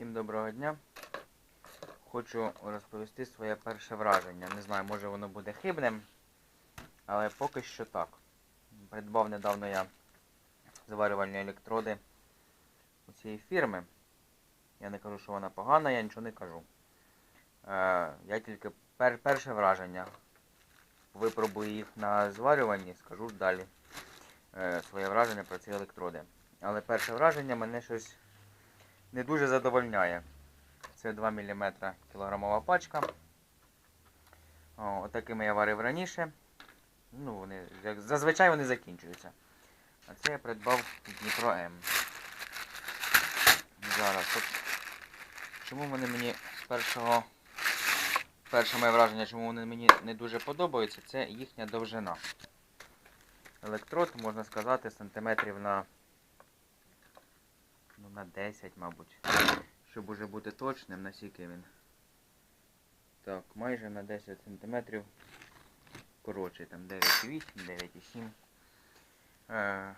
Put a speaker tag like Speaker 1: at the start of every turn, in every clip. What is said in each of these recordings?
Speaker 1: Всім доброго дня. Хочу розповісти своє перше враження. Не знаю, може воно буде хибним, але поки що так. Придбав недавно я зварювальні електроди у цієї фірми. Я не кажу, що вона погана, я нічого не кажу. Е, я тільки пер- перше враження. Випробую їх на зварюванні, скажу далі е, своє враження про ці електроди. Але перше враження мене щось не дуже задовольняє. Це 2 мм кілограмова пачка. О, Отакими я варив раніше. Ну, вони, як- зазвичай вони закінчуються. А це я придбав Дніпро М. Зараз. От, чому вони мені з першого. Перше моє враження, чому вони мені не дуже подобаються, це їхня довжина. Електрод, можна сказати, сантиметрів на на 10, мабуть. Щоб уже бути точним, наскільки він. Так, майже на 10 сантиметрів коротший, там 9,8, 9,7. Е,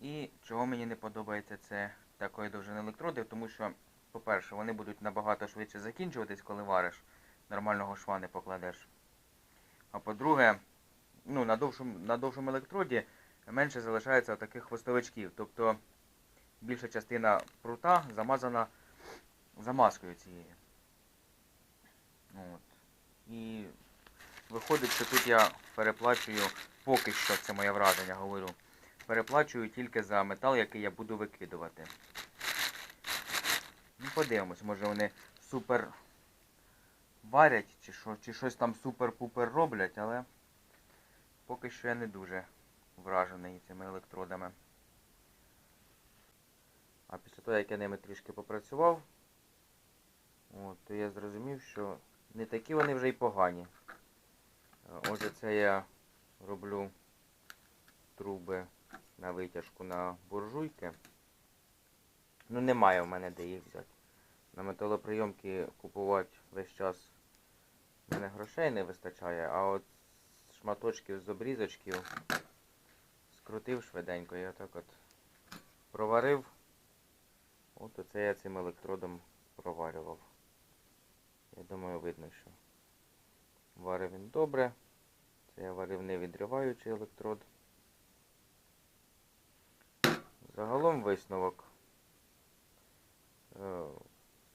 Speaker 1: і чого мені не подобається це такої довжини електродів, тому що, по-перше, вони будуть набагато швидше закінчуватись, коли вариш. Нормального шва не покладеш. А по-друге, ну, на довшому, на довшому електроді менше залишається таких хвостовичків. Тобто більша частина прута замазана замазкою цією. От. І виходить, що тут я переплачую, поки що це моє враження, говорю, переплачую тільки за метал, який я буду викидувати. Ну, подивимось, може вони супер варять, чи, що, чи щось там супер-пупер роблять, але поки що я не дуже вражений цими електродами. А після того, як я ними трішки попрацював, от, то я зрозумів, що не такі вони вже й погані. Е, Отже, це я роблю труби на витяжку на буржуйки. Ну, немає в мене де їх взяти. На металоприйомки купувати весь час в мене грошей не вистачає, а от шматочків з обрізочків скрутив швиденько і отак от проварив. От оце я цим електродом проварював. Я думаю, видно, що варив він добре. Це я варив не відриваючий електрод. Загалом висновок. Е,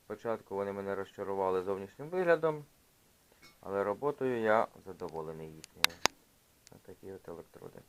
Speaker 1: Спочатку вони мене розчарували зовнішнім виглядом, але роботою я задоволений їхньою. Такі от електроди.